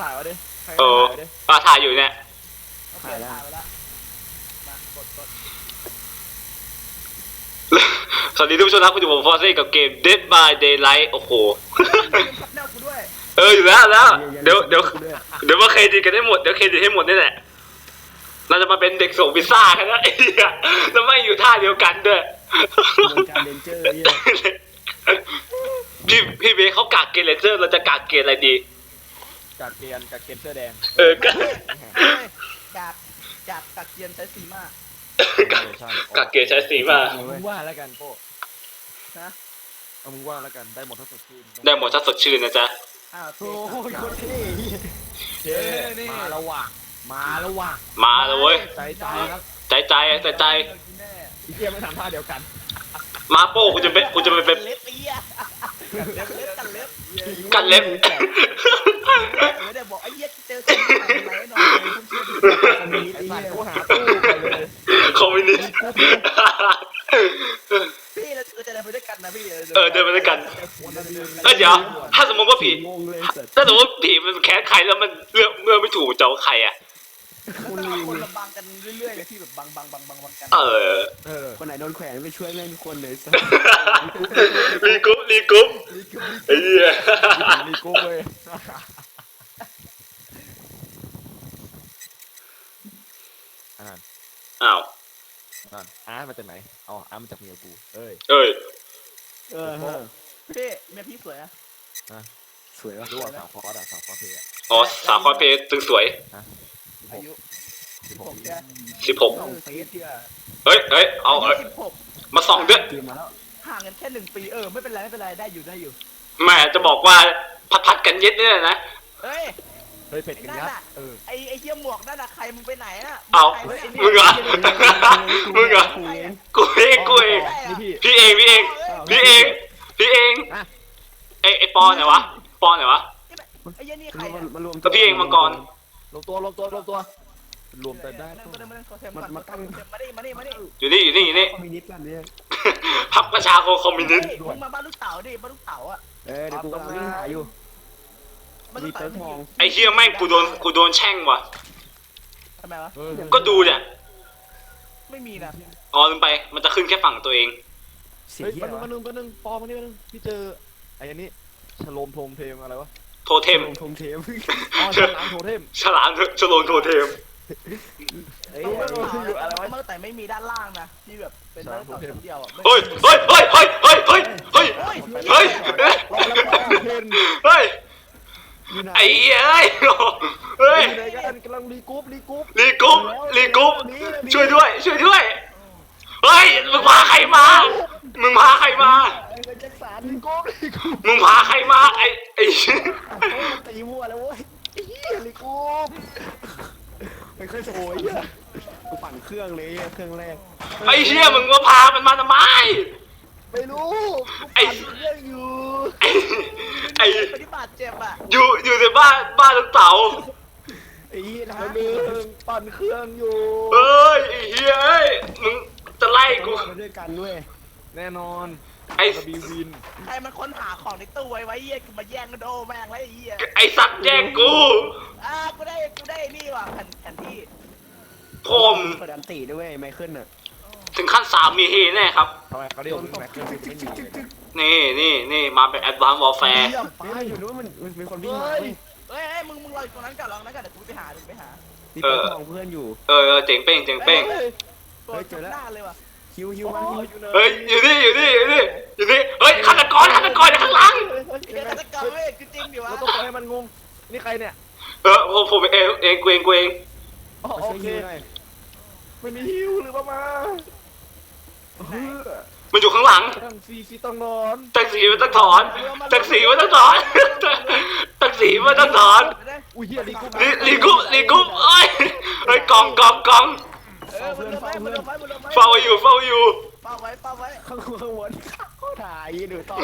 ถ่ายวะดิใครเออถ่ายวะดิปลาถ่ายอยู่เนี่ย โอเคถ่ายไปแล้วมากดกดสวัสดีทุกผู้ชมครับคุณอยู่ผมฟอร์ซี่กับเกม Dead by Daylight โอ้โหขับแนวกูด้วยเอออยู่แล้วแล้ว เดี๋ยวเดี๋ยวเดี๋ยวมาเครดิตกันให้หมด เดี๋ยวเครดิตให้หมดนี่แหละ เราจะมาเป็นเด็กส่งพิซซ่ากันนะไอ้เหี้ยแล้วไม่อยู่ท่าเดียวกันด้วย วงการเดนเจอร์เนี่ยพี่พี่เบสเขากากเกณฑ์เลเซอร์เราจะกากเกณฑ์อะไรดี กากเกียนกากเกียนเสื้อแดงเออก็เฮ้ยจากจากตะเกียนใช้สีมากกากกากเกณฑ์ใช้สีมาเอามึงว่าแล้วกันโป้นะเอามึงว่าแล้วกันได้หมดทั้งสดชื่นได้หมดถ้าสดชื่นนะจ๊ะอ้าวโอ้โหโโคตรเท่เท่มาแล้วว่ะมาแล้วว่ะมาแล้วเว้ยใจใจครับใจใจใจใจแน่ไอ้เกียไม่ทำท่าเดียวกันมาโป้กูจะเป็นกูจะไปเป็นเล็บไอ้เหี้ยกันเล็บกันเล็บกันเล็บ ไม่ได้บอกไอ้เหี้ยเจอสีอะไรหน่อยคุณเชื่อดิไอ้สัตว์กูหาตู้ไปเลยคอมมิวนิสต์พี่เราจะเดินไปด้วยกันนะพี่เออเดินไปด้วยกันเออเดี๋ยวถ้าสมมติว่าผีงงเลยสัตว์ถ้าสมมติว่าผีมันแค้นใครแล้วมันเลือกเมื่อกไม่ถูกจะเอาใครอะคนละบังกันเรื่อยๆเลยพี่แบบบังบังบังบังบังกันเออเออคนไหนโดนแขวนไปช่วยแม่งทุกคนเลยสัตรีกรุ๊ปรีกรุ๊ปไอ้เหี้ยมีกูเว้ย อ่าน อ้าวอ่านอาร์ตมาจากไหนอ๋ออาร์ตมาจากเมียกูเอ้ยเอ้ยเออฮะพี่เมียพี่สวยนะ สวยวะรู้ว่าสาวคอร์สอะสาวคอร์สเพย์อะอ๋อสาวคอสเพลย์ตึงสวยอายุสิบผหกมแค่สิบหกสองปีเดียวเฮ้ยเฮ้ยเอาเอ้ยสิบหกมาส่องด้วยเกมมาแล้วห่างกันแค่หนึ่งปีเออไม่เป็นไรไม่เป็นไรได้อยู่ได้อยู่แม่จะบอกว่าพัดพัดกันเย็ดเนี่ยนะเฮ้ย เฮ้ยเผ็ดกันยัดเออไอไอเฮียหมวกนั่นอะใครมึงไปไหนอะเอาใครวะไอ้นี่มึงเหรอมึงเหรอกูเองกูเองกูเองนี่พี่พี่เองพี่เองพี่เองพี่เองไอไอปอไหนวะปอไหนวะไอ้เฮียนี่ใครมันอะมารวมก็พี่เองมังกรลงตัวลงตัวลงตัวรวมแต่ได้นั่งตัวมานั่งมานั่งมาตั้งมาดิมาดิมาดิอยู่นี่อยู่นี่อยู่นี่คอมมิวนิสต์กันเนี่ยพักประชาคมคอมมิวนิสต์มึงมาบ้านลูกเต๋าดิบ้านลูกเต๋าอะเออเดี๋ยวกูกำลังวิ่งหาอยู่บ้าน มีลูกเปิเต๋าร์กมองไอเฮียแม่งกูโดนกูโดนแช่งว่ะ ทำไมวะเออก็ดูเนี่ยไม่มีนะอ๋อลืมไปมันจะขึ้นแค่ฝั่งตัวเอง เสียเฮ้ยเหี้ยมันนึงมันนึงมันนึงปอมันนี่มันนึงพี่เจอไอ้อันนี้ฉโลมโทมเทมอะไรวะโทเทมลงทงเทมอ๋อฉลามโทเทมฉลามฉลามโทเทม เอ้ยบ้านลูกเต๋าอะไรวะบ้านลูกเต๋าไม่มีด้านล่างนะที่แบบเป็นบ้านลูกเต๋าชั้นเดียวอะเฮ้ย เฮ้ย เฮ้ย เฮ้ย เฮ้ย เฮ้ย เฮ้ยโอ้ย เฮ้ย เฮ้ยรอแล้วปอเทนเฮ้ย อยู่ไหนไอ้เหี้ยเอ้ยเฮ้ยอยู่ไหนกันกำลังรีกรุ๊ปรีกรุ๊ปรีกรุ๊ปรีกรุ๊ปช่วยด้วย ช่วยด้วย เฮ้ย มึงพาใครมา มึงพาใครมา ไอ้เงินแจ็คสันรีกรุ๊ปรีกรุ๊ปมึงพาใครมาไอ้ไอ้โอ้ยตีมั่วแล้วเว้ยไอ้เหี้ยรีกรุ๊ปไม่เคยโอยอะกูปั่นเครื่องเลยเครื่องแรก ไอ้เชี่ยมึงมาพามันมาทำไม ไม่รู้ไอ้เรื่องอยู่ไอ้ไอ้ปฏิบัติเจ็บอะอยู่อยู่ในบ้านบ้านลูกเต๋าไอ้เหี้ยนะมันนึงปั่นเครื่องอยู่เอ้ยไอ้เหี้ยเอ้ยมึงจะไล่กูมาด้วยกันด้วยแน่นอนไอ้กระบีวินใครมันค้นหาของในตู้ไว้ไว้เหี้ยกูมาแย่งกันโดแม่งแล้วไอ้เหี้ยไอ้สัตว์แย่งกูอ่ากูได้กูได้นี่ว่ะแผ่นแผ่นที่ผมเปิดอันตีด้วยไมเคิลน่ะ ถึงขั้นสามมีเฮแน่ครับ ทำไมเขาเรียกว่าแม็กซ์ไม่มีเลยนี่นี่นี่มาเป็นแอดวานซ์วอลแฟร์เยี่ยมไปไปอยู่นู้นมันมันมีคนวิ่งมาเฮ้ยเว้ย เฮ้ยเฮ้ยมึง มึงรออยู่ตรงนั้นก่อนรอตรงนั้นก่อนเดี๋ยวกูไปหาเดี๋ยวกูไปหามีเปิดมองเพื่อนอยู่ เออเออเจ๋งเป้งเจ๋งเป้งเฮ้ยตัวเฮ้ยเจอแล้ว หน้าเลยว่ะฮิวฮิวโอ้มันยอยู่ไหนเฮ้ยอยู่นี่อยู่นี่อยู่นี่อยู่นี่เฮ้ยฆาตกรฆาตกรอยู่ข้างหลังเดี๋ยวฆาตกรเว้ยคือจริงดิวะเราต้องไปให้มันงง นี่ใครเนี่ยเออผมผมเองเองกูเองกูเองอ๋อมาโอช่วยเคฮิวหน่อยไม่มีฮิวหรือว่ามาเฮ้ย มันอยู่ข้างหลัง ตั้งซีซีต้องนอน ตักสีมันต้องถอน ตักสีมันต้องถอน ตักสีมันต้องถอนอุ้ยเฮียรีกุ๊บลีลีกุ๊บลีกุ๊บเอ้ยเฮ้ยกองกองกองเออมันเริ่มไว้มันเริ่มไว้มันเริ่มไว้เฝ้าอยู่เฝ้าอยู่เฝ้าไว้เฝ้าไว้ข้างบนข้างบนเขาถ่ายดูต่อ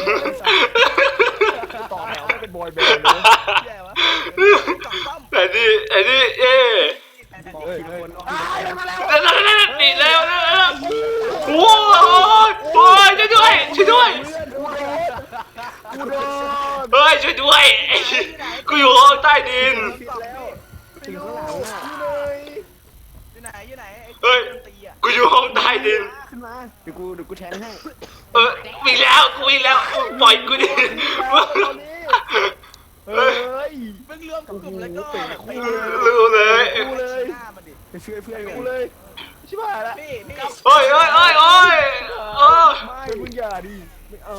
ต่อแถวไม่เป็นบอยแบนด์เลยแย่วะกล่องซ่อมแต่นี่ไอ้นี่เอ๊ บอก เฮ้ย ทีละ เฮ้ย คน อ้ายมาแล้ว นั่นนั่นนั่นนี่แล้วนะโอ้ยโอ้ยช่วยด้วยช่วยด้วย กูโดน เฮ้ยช่วยด้วยไอ้กูอยู่ห้องใต้ดิน กล่ เดี๋ยวกูเดี๋ยวกูแทงให้ เออวิ่งแล้วกูวิ่งแล้วปล่อยกูดิ ตอนนี้เฮ้ย มึงรวมกลุ่มแล้วก็ โอ้โห ไป รู้เลย กูเลย หน้ามันดิ ไปช่วยเพื่อนกั กู น เลยชิบหายละ พี่พี่ โอ้ยโอ้ยโอ้ยโอ้ยเออ ไม่มึงอย่าดิไม่เอา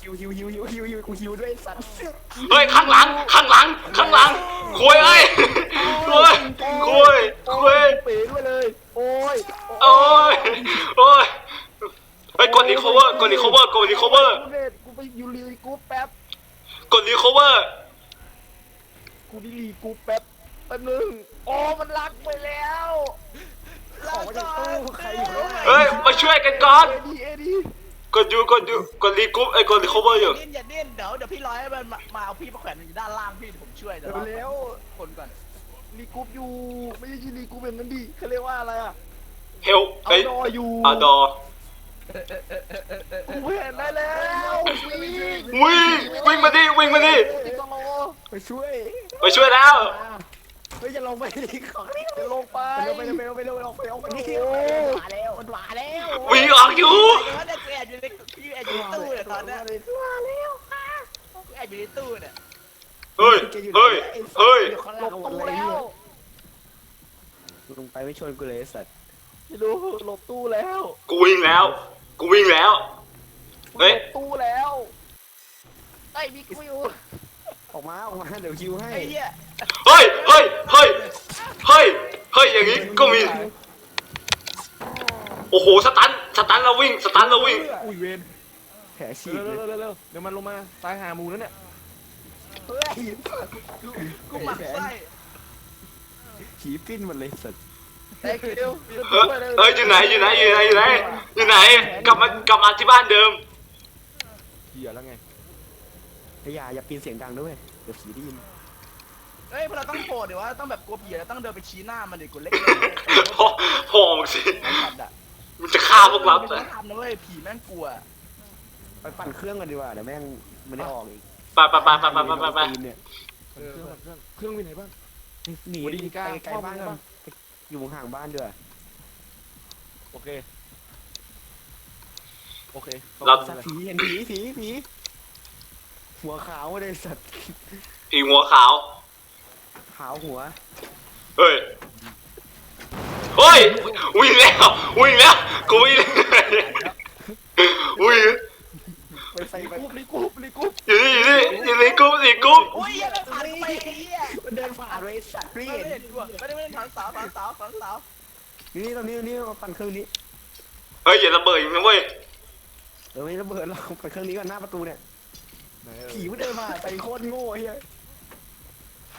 คิวมันคิวฮิวฮิวฮิวฮิวฮิวกูฮิวด้วยสัตว์เฮ้ยข้างหลังข้างหลังข้างหลังคุยเอ้ยคุยคุยคุยเป๋ด้วยเลย โอ้ยโอ้ยโอ้ยเฮ้ยกดรีคอเวอร์กดรีคอเวอร์กดรีคอเวอร์กูเด็ดกูไปยูรีกูแป๊บกดรีคอเวอร์กูดิรีกูแป๊บแป๊บนึงโอ้มันรักไปแล้วออกมาจากตู้ใครอยู่แล้วเฮ้ยมาช่วยกันก่อน เอดีเอดี กดอยู่กดอยู่กดรีกรุ๊ปไอ้ยกดรีคอเวอร์อยู่ ดิ้นอย่าดิ้นเดี๋ยวเดี๋ยวพี่ร้อยให้มันมามาเอาพี่มาแขวนอยู่ด้านล่างพี่เดี๋ยวผมช่วยเดี๋ยวเร็วคนก่อนรีกูอยู่ ไม่ใช่รีกูเป็นนั้นดิเขาเรียกว่าอะไรอะ เฮลเอาเอ้ยดออยู่อาดอกูเห็นได้แล้ววิ่งวิ่งวิ่งมาดิวิ่งมาดิติดตลอไปช่วยไปช่วยแล้ว เฮ้ยจะลงไปดิของนี่จะลงไปไปเร็วไปเร็วไปเร็วไปเร็วไปเร็วไปนี่มาแล้วมันมาแล้ววิ่งออกอยู่เดี๋ยวเนี่ยแอบอยู่ในพี่แอบอยู่ในตู้เนี่ยตอนเนี้ยมาแล้วค่ะแอบอยู่ในตู้เนี่ยเฮ้ยเฮ้ยเฮ้ยหลบตู้แล้วลงไปไม่ชวนกูเลยสัตว์ไม่รู้หลบตู้แล้ว กูวิ่งแล้ว กูวิ่งแล้ว เฮ้ยหลบตู้แล้วไอ้ยมีกูอยู่ ออกมาออกมาเดี๋ยวคิวให้ไอ้เหี้ยเฮ้ยเฮ้ยเฮ้ยเฮ้ยเฮ้ยอย่างนี้ก็มี โอ้โหสตันสตันเราวิ่งสตันเราวิ่งอุ้ยเวนแผลฉีเร็กวเลยเร็วเร็วเดี๋ยวมันลงมาตายหาหมูนั่นเนี่ยเฮ้ยกูหมักไส้ผีปิ้นหมดเลยสัตว์แตกเร็วเฮ้ยเฮ้ยอยู่ไหนอยู่ไหนอยู่ไหนอยู่ไหนอยู่ไหน กลับมากลับมาที่บ้านเดิม เหี้ยแล้วไง แต่อย่าอย่าปีนเสียงดังด้วยเดี๋ยวผีได้ยินเฮ้ยพอเราต้องโผล่เดี๋ยวว่าต้องแบบกลัวผีแล้วต้องเดินไปชี้หน้ามันเดี๋ยวกูเล็กๆโอ้โหสิอ้สัตว์อมันจะฆ่าพวกเราแต่ไม่ทำนะเว้ยผีแม่งกลัวไปปั่นเครื่องกันดีกว่าเดี๋ยวแม่งไม่ได้ออกอีกไปไปไปไปไปไปไปปีนเนี่ยเครื่องปั่นเครื่องเปรื่องมีไหนบ้างหนีดีไกลไกลบ้านก่อนอยู่ห่างบ้านด้วยโอเคโอเคเราผีเห็นผีผีผี หัวขาวเลยสัตว์ผีหัวขาว ขาวหัวเฮ้ย เฮ้ย วิ่งแล้ว วิ่งแล้ว กูวิ่งแล้ววิ่งไปใส่ไปรีกูปรีกูปอยู่นี่อยู่นี่อยู่นี่กูนี่กูอุ้ยเหี้ยมันผ่านไปไอ้เหี้ยมันเดินผ่านไปสัตว์ไม่พี่ได้เห็นกูอะไม่ได้ไม่ได้ถอนเสาถอนเสาถอนเสานี่ตรงนี้ตรงนี้มาปั่นเครื่องนี้เฮ้ยอย่าระเบิดอีกนะเว้ยเออไม่ระเบิดเราปั่นเครื่องนี้ก่อนหน้าประตูเนี่ย ไหนเอ่ยผีมันเดินมาไปโคตรโง่เฮีย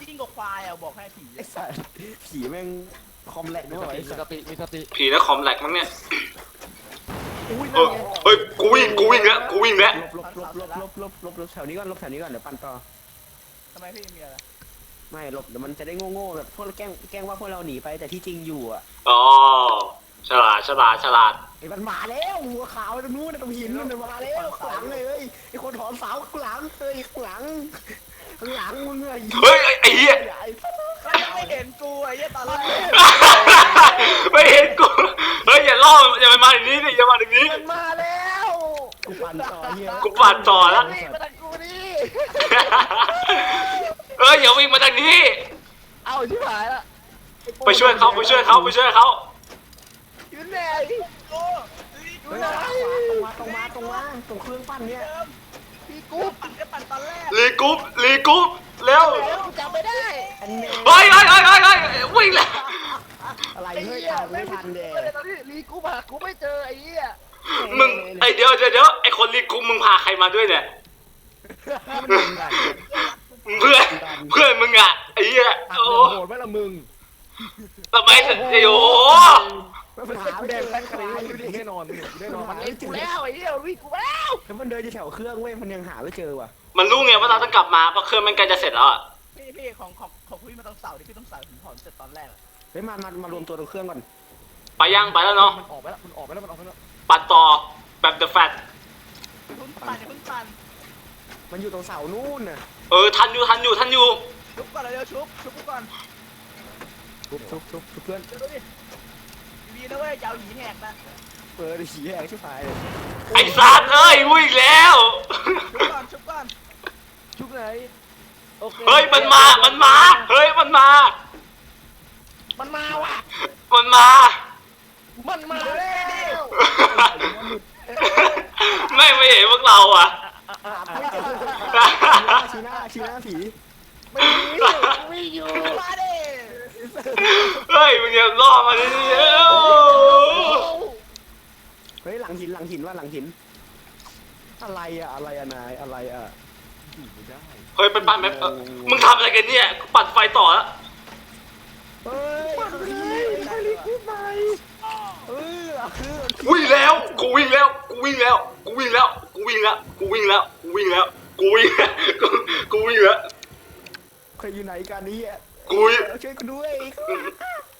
ยิ่งกว่าควายอะบอกให้ผีไอ้สัสผีแม่งคอมแลกด้วยมีสติมีสติผีแล้วคอมแหลกมั้งเนี่ยเออเฮ้ยกูวิ่งกูวิ่งแล้วกูวิ่งแล้วลบลบลบลบลบลบลบแถวนี้ก่อนลบแถวนี้ก่อนเดี๋ยวปั่นต่อทำไมพี่มีอะไรไม่ลบเดี๋ยวมันจะได้โง่โง่แบบพวกแกล้งแกล้งว่าพวกเราหนีไปแต่ที่จริงอยู่อะอ๋อ ฉลาดฉลาดฉลาดไอ้มันมาแล้วหัวขาวตรงนู้นตรงหินนู่นมาแล้วข้างหลังเลยเอ้ยไอ้คนถอนเสาข้างหลังเอ้ยข้างหลังข้างหลังมึงไอ้เฮ้ยไอ้ไอ้เหี้ยไอ้สัตว์ก็ยังไม่เห็นกูไอ้เหี้ยตอนแรกไม่เห็นกูเฮ้ยอย่าล่ออย่าไปมาอย่างนี้ดิอย่ามาอย่างนี้มันมาแล้วกูปั่นต่อเฮียกูปั่นต่อแล้วนี่มาทางกูนี่เอ้ยอย่าวิ่งมาทางนี้ เอาชิบหายละอ้โป้ไปช่วยเขาไปช่วยเขาไปช่วยเขาอยู่ ไหนโอ้ยกูเฮ้ยนตรงมาตรงมาตรงมาตรงเครื่องปั้นเนี่ยพี่กูกูปั่นก็ปั่นตอนแรกรีกรุ๊ปรีกรุ๊ปเร็วแล้วจำไม่ได้อันนี้เฮ้ยเฮ้ยเฮ้ยเฮ้ยเฮ้ยวิ่งแล้วอะไรไอ้เฮ้ยเหี้ยทานไม่ทันเด้ไม่ตอนนี้รีกูมากูไม่เจอไอ้เหี้ยมึงไอเดี๋ยวเดี๋ยวเดี๋ยวไอคนรีกรุ๊ปมึงพาใครมาด้วยเนี่ยเพื่อนเพื่อนมึงอะไอ้เหี้ยโอ้โหดไหมล่ะมึง ทำไมถึงไอ้โอ้ มันหากูไม่แดเจงอแป้งขนาดนี้กูแน่นอนมึงกูแน่นอนมันเห็นกูแล้วไอ้เหี้ยรีกูแล้วแล้วมันเดินอยู่แถวเครื่องเว้ยมันยังหาไม่เจอว่ะมันรู้ไงว่าเราต้องกลับมาเพราะเครื่องมันใกล้จะเสร็จแล้วอะพี่พี่ของของของพี่มันต้องเสาดิพี่ต้องเสาถึงถอนเสร็จตอนแรกอะเฮ้ยมามามารวมตัวตรงเครื่องก่อนไปยังไปแล้วเนาะมันออกไปแล้วมันออกไปแล้วมันออกไปแล้วปัดต่อแบบเดอะแฟตเพิ่งปั่นอย่าเพิ่งปั่นมันอยู่ตรงเสานู่นน่ะเออทันอยู่ทันอยู่ทันอยู่ชุบก่อนเร็วๆชุบชุบกูก่อนทุบทุบทุบทุบเพื่อนเดี๋ยวดูดิ ดีนะเว้ยอยาวหีแหกนะเปิดฉีแหกชิบหายเลยไอ้สัตว์เอ้ยวิ่งแล้ว ชุบก่อนชุบก่อนชุบไหนโอเคเฮ้ยมันมา มันมา เฮ้ยมันมา มันมาว่ะ มันมา มันมาแล้วไม่ไม่เห็นพวกเราอะไม่เจอชีหน้าชีหน้าผี ไม่มีไม่อยู่มาดิ เฮ้ยมึงอย่าล่อมาดิเอ้าเฮ้ยหลังหินหลังหินว่าหลังหิน อะไรอะอะไรอะนายอะไรอะเฮ้ยไปปั่นแบบเอ่อมึงทำอะไรกันเนี่ยกูปั่นไฟต่อแล้วเฮ้ยคือไม่รีบพูดไปเออคือวิ่งแล้วกูวิ่งแล้วกูวิ่งแล้วกูวิ่งแล้วกูวิ่งแล้วกูวิ่งแล้วกูวิ่งแล้วกูวิ่งแล้วกูกูวิ่งแล้วใครอยู่ไหนกันนี่อะ กูวิ่งช่วยกูด้วย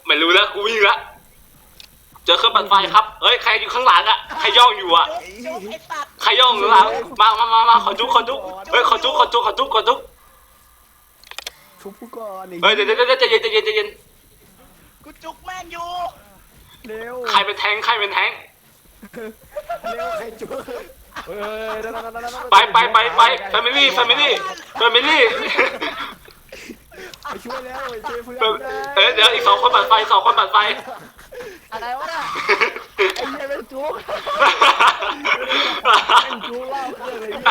ไม่รู้แล้วกูวิ่งแล้วเจอเครื่องปั่นไฟครับเฮ้ยใครอยู่ข้างหลังอะใครย่องอยู่อะชุบไอ้สัตว์ใครย่องอยู่ข้างหลังมามามามาขอจุกขอจุกเฮ้ยขอจุกขอจุกขอจุกขอจุกชุบกูก่อนเฮ้ยเดี๋ยวเดี๋ยวเดี๋ยวใจเย็นใจเย็นใจเย็นกูจุกแม่งอยู่เร็วใครเป็นแทงค์ใครเป็นแทงค์เร็วใครจุบเฮ้ยนั่นนั่นนั่นนั่นไปไปไปไปแฟมิลี่แฟมิลี่แฟมิลี่ ไปช่วยแล้วไปช่วยเพื่อนเอ้ยเดี๋ยวอีกสองคนปั่นไฟสองคนปั่นไฟอะไรวะน่ะไอ้เหี้ยเป็นจุกเป็นจุกเล่าเครื่องเลยเนี่ย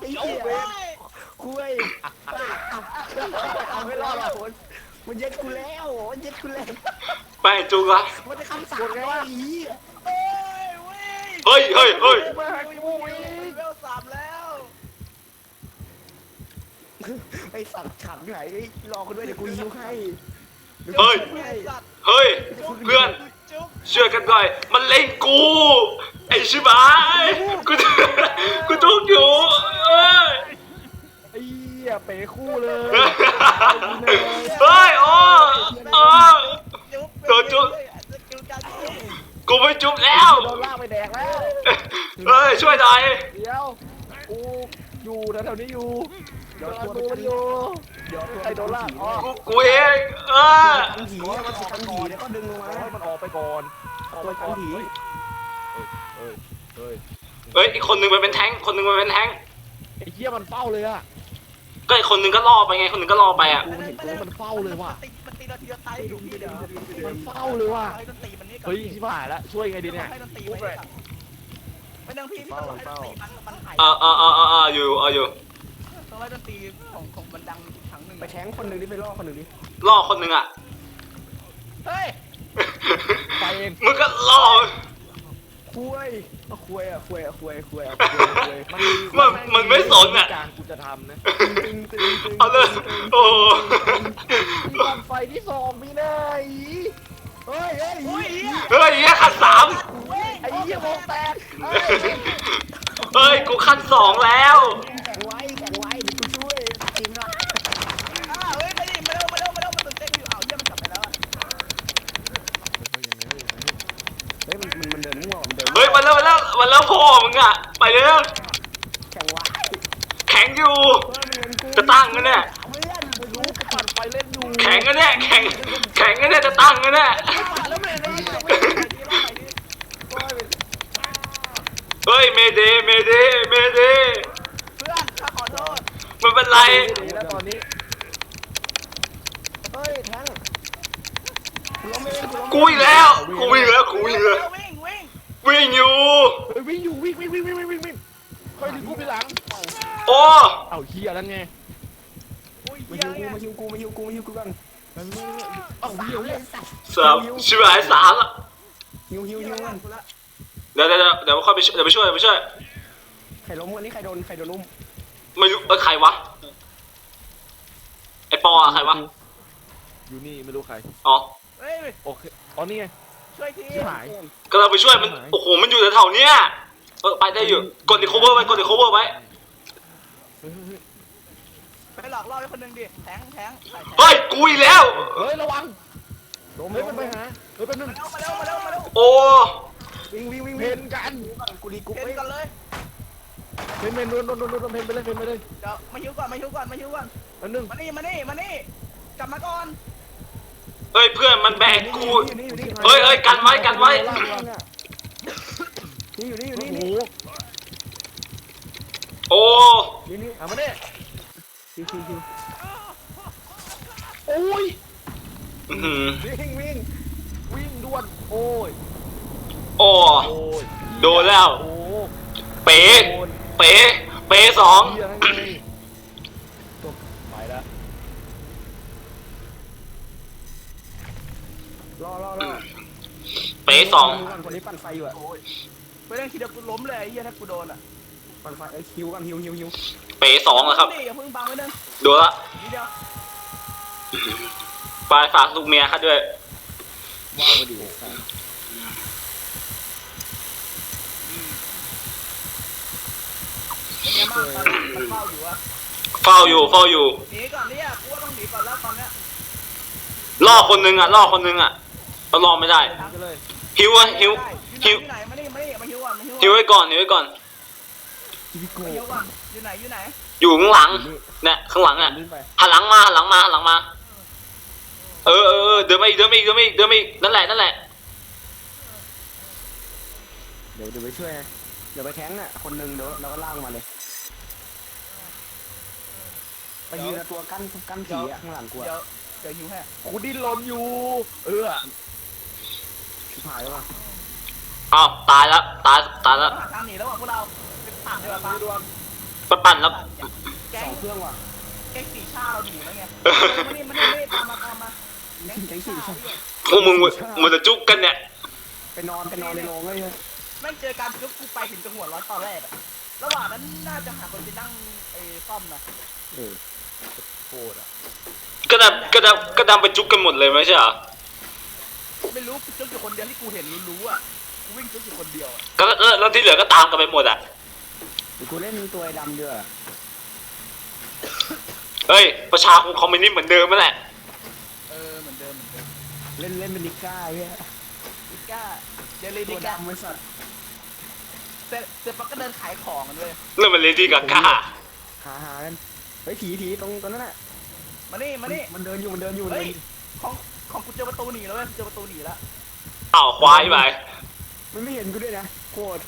ไอ้เหี้ยเว้ยคุยเอาไม่รอดหรอกคนมันเย็ดกูแล้วมันเย็ดกูแล้วไปจุกละมันจะคำสั่งไงวะอีเอ้ยเว้ยเฮ้ยเฮ้ยเฮ้ย มาให้กูวิ่ง เวลสามแล้ว ไอสัตว์ขัดอยู่ไหนรอคนด้วยเดี๋ยวกูยิ้วให้ เฮ้ย ไอ้สัตว์ เฮ้ยเพื่อน จุก ช่วยกันหน่อยมันเล่นกูไอ้ชิบหายกูกูทุกข์อยู่เอ้ย ไอ้เหี้ยเป๋คู่เลย เฮ้ยโอ้โอ้ จุก โดนจุ๊บ สกิลการจุก กูไม่จุบแล้ว โดนลากไปแดกแล้ว เฮ้ยช่วยหน่อย เดี๋ยวกูอยู่แถวๆนี้อยู่เดี๋ยวตัวมันอยู่เดี๋ยวใครโดนลากอ๋อ กูกูเองเออ กันผีมันกันผีแล้วก็ดึงลงมา ให้มันออกไปก่อนออกไป ตัว ก่ กั อน น ผี เฮ้ยเฮ้ย เฮ้ยอีกคนนึงมันเป็นแท้งคนนึงมันเป็นแท้งไอ้เหี้ยมันเฝ้าเลยอะก็อีกคนนึงก็ล่อไปไงคนนึงก็ล่อไปอะกูมันเห็นกูมันเฝ้าเลยว่ะติดมันตีเราทีละตายอยู่พี่เดี๋ยวมันเฝ้าเลยว่ะให้ดนตรีมันนี่ก่อนเฮ้ยชิบหายแล้วช่วยไงดีเนี่ยให้ดนตรีไว้ก่อนไม่ต้องพี่พี่ต้องให้ดนตรีมันมันหายเออเออเออเออเอออยู่เอออยู่ต้องให้ดนตรีของของมันดังอีกครั้งหนึ่งไปแทงคนหนึ่งดิไปล่อคนหนึ่งดิล่อคนนึงอะเฮ้ยไปเองมึงก็ล่อ คุยก็คุยอะคุยอะคุยคุยอะคุยมันมันไม่สนอะการกูจะทำนะตึงตึงตึงเอาเลยโอ้มีวันไฟที่สองมีได้เฮ้ยเฮ้ยโอ้ยเหี้ยเฮ้ยเหี้ยขั้นสามเว้ยไอ้เหี้ยวงแตกเฮ้ยกูขั้นสองแล้วแข็งไมาแล้วมาแล้วมาแล้วพ่อมึงอะไปเร็วแข็งว้แข็งอยู่ จะตั้งกันเนี่ยเพื่อนกูรู้กูปั่นไฟเล่นอยู่แข็งกันเนี่ยแข็งแข็งกันเนี่ยจะตั้งกันเนี่ยแล้วไม่ได้เฮ้ยเมเดเมเดเมเดเพื่อนข้าขอโทษไม่เป็นไรดีแล้วตอนนี้เฮ้ยแทงกูล้มเองกูล้มกูอีกแล้วกูวิ่งแล้วกูวิ่งแล้ว วิ่งวิ่งวิ่งอยู่ เฮ้ยวิ่งอยู่วิ่งวิ่งวิ่งวิ่งวิ่งวิ่งวิ่งเฮ้ยถึงกูไปหลัง โอ้เอ้าเหี้ยนั่นไงอุ้ยมาเหี้ยฮิวกูมาฮิวกูมาฮิวกูมาฮิวกูกันเอ้าเหี้ยเหี้ยสามชิบหายสามละฮิวฮิวฮิวกันเดี๋ยวเดี๋ยวเดี๋ยวเดี๋ยวค่อยไปช่วยเดี๋ยวไปช่วยเดี๋ยวไปช่วยใครล้มวันนี้ใครโดนใครโดนอุ้มไม่รู้เออใครวะไอปออะใครวะอยู่นี่ไม่รู้ใครอ๋อเฮ้ยโอเคอ๋อนี่ไง ช่วยทีชิบหายก็เราไปช่วยมัน โอ้โห มันอยู่แถวๆเนี้ยเออไปได้อยู่ กดดิ cover ไว้กดดิ cover ไว้เฮ้ยเฮ้ยไปหลอกล่อไอ้คนหนึ่งดิแทงแทงใส่แทงเฮ้ย กูอีกแล้ว เฮ้ยระวังล้มเฮ้ยมันไปหาเฮ้ยแป๊บนึงมาเร็วมาเร็วมาเร็วโอ้ วิ่งวิ่งวิ่งเพวิ่งนกันกูดีกูเพนเอ้ยกันเลยเพนเพนโดนโดนโดนโดนเพนไปเลยเพนไปเลยเดี๋ยวมาฮิวก่อนมาฮิวก่อนมาฮิวก่อนแป๊บนึงมานี่มานี่มานี่กลับมาก่อน เฮ้ยเพื่อนมันแบกกูอยู่นี่อยู่นี่เฮ้ยเฮ้ยกันไว้กันไว้นี่อยู่นี่อยู่โอ้นี่โหนี่โอ้นี่นี่เอามาเนี่ยชิวชิวชิวโอ้ยอื้อหือวิ่งวิ่งวิ่งด่วนโอ้ยโอ้โอ้ยโดนแล้ว โอ้เป๋ โดนเป๋ เป๋สอง เหี้ยนั่นไง รอรอรอเป๋สองดูก่อนคนนี้ปั่นไฟอยู่อะโอ้ยไม่ได้คิดว่ากูล้มเลยไอ้เหี้ยถ้ากูโดนอะปั่นไฟเอ้ยฮิวกันฮิวฮิวฮิวเป๋สองแล้วครับ นี่อย่าเพิ่งบังไว้เด้อดูละนิดเดียวไปฝากลูกเมียครับด้วยว้าวดีสัสเป็นไงบ้างตอนนี้มันเฝ้าอยู่อะเฝ้าอยู่เฝ้าอยู่ หนีก่อนเนี่ยกูว่าต้องหนีก่อนแล้วตอนเนี้ยล่อคนนึงอะล่อคนนึงอะเราล่อไม่ได้ก็เลยหิวอะหิวได้หิอวยู่ไหนมานี่มานี่มาหิวก่อนมาหิวหิวไว้ก่อนหิวไว้ก่อนจิบิโกมาหิวก่อนอยู่ไหนอยู่ไหนอยู่ข้างหลังนี่เนี่ยข้างหลังอะลื่นไปหันหลังมาหันหลังมาหันหลังมา เออเออเออเดินมาอีกเดินมาอีกเดินมาอีกเดินมาอีกนั่นแหละนั่นแหละเดี๋ยวเดี๋ยวไปช่วยนะเดี๋ยวไปแทงน่ะคนหนึงเดี๋ยวเราก็ล่างมาเลยไปยืนเอาตัวกั้นกั้นผีอะข้างหลังกูเดี๋ยวอะเดี๋ยวหิวให้กูดิ้นรนอยู่ เออชิบ หายแล้ววะอ้าวตายแล้วตายตายแล้วต้องหาทางหนีแล้วว่ะพวกเราไปปั่นดีกว่าปะด่วนไปปั่นแล้วแก๊สงองเครื่องว่ะแก๊งสีชาเราหนีแล้วไงมานี่มานี่มานี่ตามมาตามมาแก๊งสีชาเนี่ยพวกมึงมันจะจุกกันเนี่ยไปนอนไปนอนในโรงเลยเนี่ยแม่งเจอการจุ๊บกูไปถึงจังหวะร้อนตอนแรกอะระหว่างนั้นน่าจะหาคนไปนั่งไอ้ซ่อมนะเออโคตรอะก็ดำก็ดำก็ดำไปจุกกันหมดเลยไม่ใช่เหรอ ไม่รู้กูจุ๊บอยู่คนเดียวที่กูเห็นรู้ๆอะกูวิ่งจุ๊บอยู่คนเดียวอะก็เออแล้วที่เหลือก็ตามกันไปหมดอะ เดี๋ยวกูเล่นตัวไอ้ดำเดือเฮ้ย ประชาคมคอมมิวนิสต์เหมือนเดิมนั่นแหละ เออเหมือนเดิมเหมือนเดิมเล่นเล่นเป็นนิก้าเว้ยนิก้าเดลิตันิวก้าดำไว้สัตว์เสร็จเสร็จปั๊บก็เดินขายของกันเลยเรื่องมันเลดี้กาก้าหาหากันเฮ้ยผีผีตรงตรงนั้นน่ะมานี่มานี่มันเดินอยู่มันเดินอยู่มันเฮ้เดิยนอยู่ของ ของกูเจอประตูหนีแล้วเว้ยเจอประตูหนีแล้วอ้าวควายไปมันไม่เห็นกูด้วยนะโคตร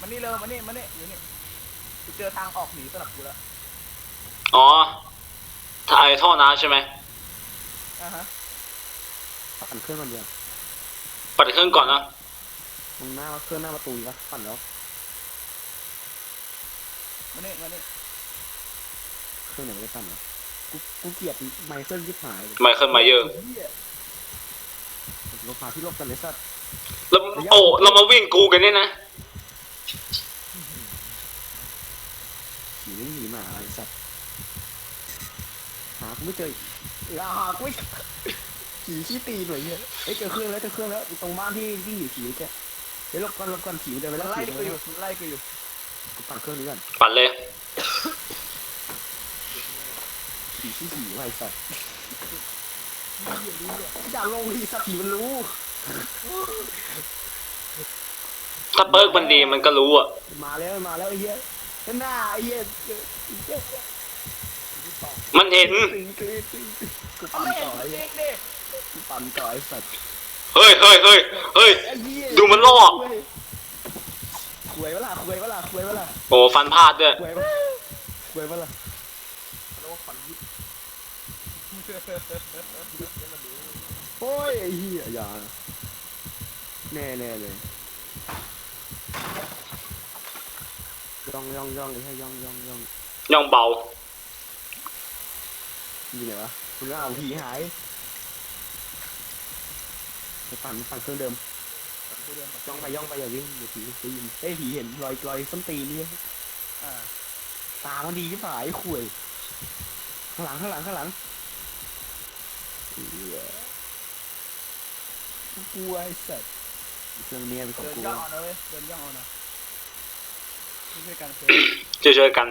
มานี่เร็วมานี่มานี่อยู่นี่กูเจอทางออกหนีสำหรับกูแล้วอ๋อถ่ายท่อน้ำใช่ไหมอ่าฮะปั่นเครื่องมันเดียวปัดเครื่องก่อนนะตรงหน้าเครื่องหน้าประตูอีกแล้วปั่นแล้วมานี่มานี่เครื่องไหนไม่ได้ปั่นวะ กูกูเกลียดไมเคิลยิบหายเลยไมเคิลมาเยอะเหี้ยเราพาที่ลบกันเลยสัตว์แล้วโอ้เรามาวิ่งกูกันเนี่ยนะผีไม่หนีหมาอะไรสัตว์หากูไม่เจออีกอย่าหากูไม่ผีขี้ตีนหน่อยเหี้ยเฮ้ยเจอเครื่องแล้วเจอเครื่องแล้วตรงบ้านที่ที่อยู่ผีแกเดี๋ยวลบก่อนลบก่อนผีเดินไปมัแล้นวไล่ผีกูเดินอไปยู่แล้วมันไล่กูอยู่กูปั่นเครื่องนี้ก่อนปัดเลย ผีขี้ผีไว้สัตว์อย่าลงทีสัตว์ผีมันรู้ถ้าเปิร์กมันดีมันก็รู้อะ มาแล้วมาแล้วไอ้เหี้ยหน้าไอ้เหี้ยมันเห็นตึงตึงตึงกูเอาปั่นไม่เห็นต่อจไอ้ริเหี้ยงดิกูปั่นต่อไอ้สัตว์เฮ้ยเฮ้ยเฮ้ยเฮ้ยไอ้เหี้ยดูมันล่อคุยเวล่ะคุยเวล่ะคุยเวล่ะโอ้ฟันพลาดด้วยคุยเวล่ะคุยเวล่ะ โลกขอนยิบโอ้ยไอ้เหี้ยอย่าแน่แน่เลยย่องย่องย่องไอ้เหี้ยย่องย่องย่องย่องเบามีไหนวะคุณก็เอาผีหายไปปั่นปั่นเครื่องเดิมย่องไปย่องไปอย่าวิ่งอย่าผีได้ยินเอ้ยผีเห็นรอยรอยส้นตีนนี่อ่าตามันดีที่ฝ่ายข่วยข้างหลังข้างหลังข้างหลังเหี้ย กลัวไอ้สัตว์เครื่องเนี้ยเป็นของเดินกูย่องเอานะเว้ยเดินย่องเอานะช่วยกันเพื่ช่วยๆกัน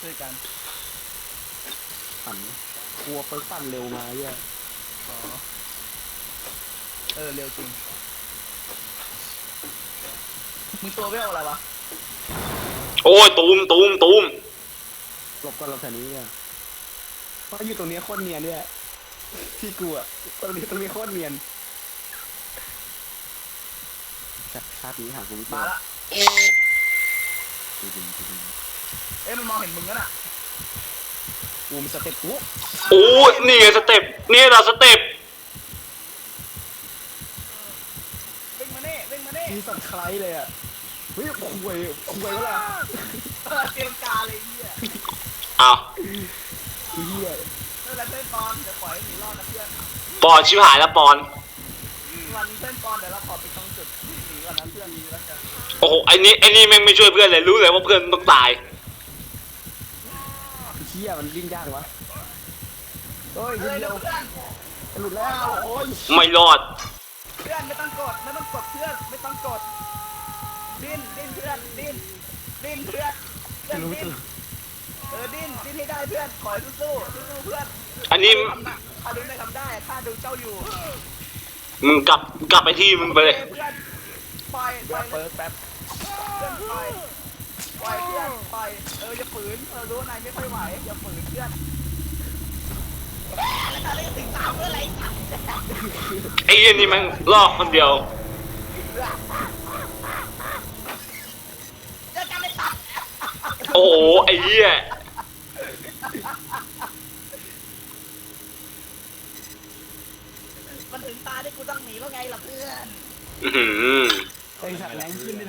ช่วยกันปั่นกลัวเปิดปั่นเร็วมาเหี้ยขอเออเร็วจริงมึงตัวไม่เอาอะไรวะโอ้ยตูมตูมตูมหลบก่อนหลบแถวนี้เนี่ยเพราะอยู่ตรงเนี้ยโคตรเนียนเนี่ย ที่กูอะตรงนี้ตรงนี้โคตรเนียนชาชาตินี้หากูไม่เจมาอละกูดึงกูดึงเอ้ยมันมองเห็นมึงแล้วน่ะกูมีสเต็ปกูโอ้นี่ไงสเต็ปนี่เราสเต็ปวิ่งมาเน่วิ่งมาเน่มีสัตว์ใครเลยอะเฮ้ยคุยคุยวะล่ะเออเตรียมการเลยไอ้เหี้ยอ้าวเฮีย ปอนเดี๋ยวปล่อยให้หนีรอดนะเพื่อนปอนชิบหายแล้วปอน วันนี้เพื่อนปอนเดี๋ยวเราขอไปตรงจุดหนีก่อนนะเพื่อนนี้แล้วกันโอ้โหไอ้นี่ไอ้นี่แม่งไม่ช่วยเพื่อนเลยรู้เลยว่าเพื่อนต้องตายเฮียมันวิ่งยากวะเฮ้ยเฮ้ยเดีเดี๋ยยววเพื่อนหลุดแล้ว โอ้ยไม่รอด เพื่อนไม่ต้องกดไม่ต้องกดเพื่อนไม่ต้องกด ดิ้นดิ้นเพื่อนดิ้นดิ้นเพื่อนเพื่อนรู้ดิ้ตันวเออดิ้นดิ้น ให้ได้เพื่อน ขอให้สู้สู้สู้ๆเพื่อนอันนี้ทำได้ถ้าดิ้นได้ทำได้ถ้าดูเจ้าอยู่มึงกลับกลับไปที่มึงไปเลย เพื่อนปล่อยปล่อยเปิดแป๊บเพื่อนปล่อยปล่อยเพื่อนปล่อยเอออย่าฝืนเออรู้ว่านายไม่ค่อยไหวอย่าฝืนเพื่อนแล้วตอนนี้ติดตามเพื่ออะไรไอ้เหี้ยนี่มันลอกคนเดียว จะการไม่ตัด โอ้โหไอ้เหี้ย มันถึงตาที่กูต้องหนี แล้วไงล่ะเพื่อน อื้อหือไอสัตว์แรงขึ้นเลยนะ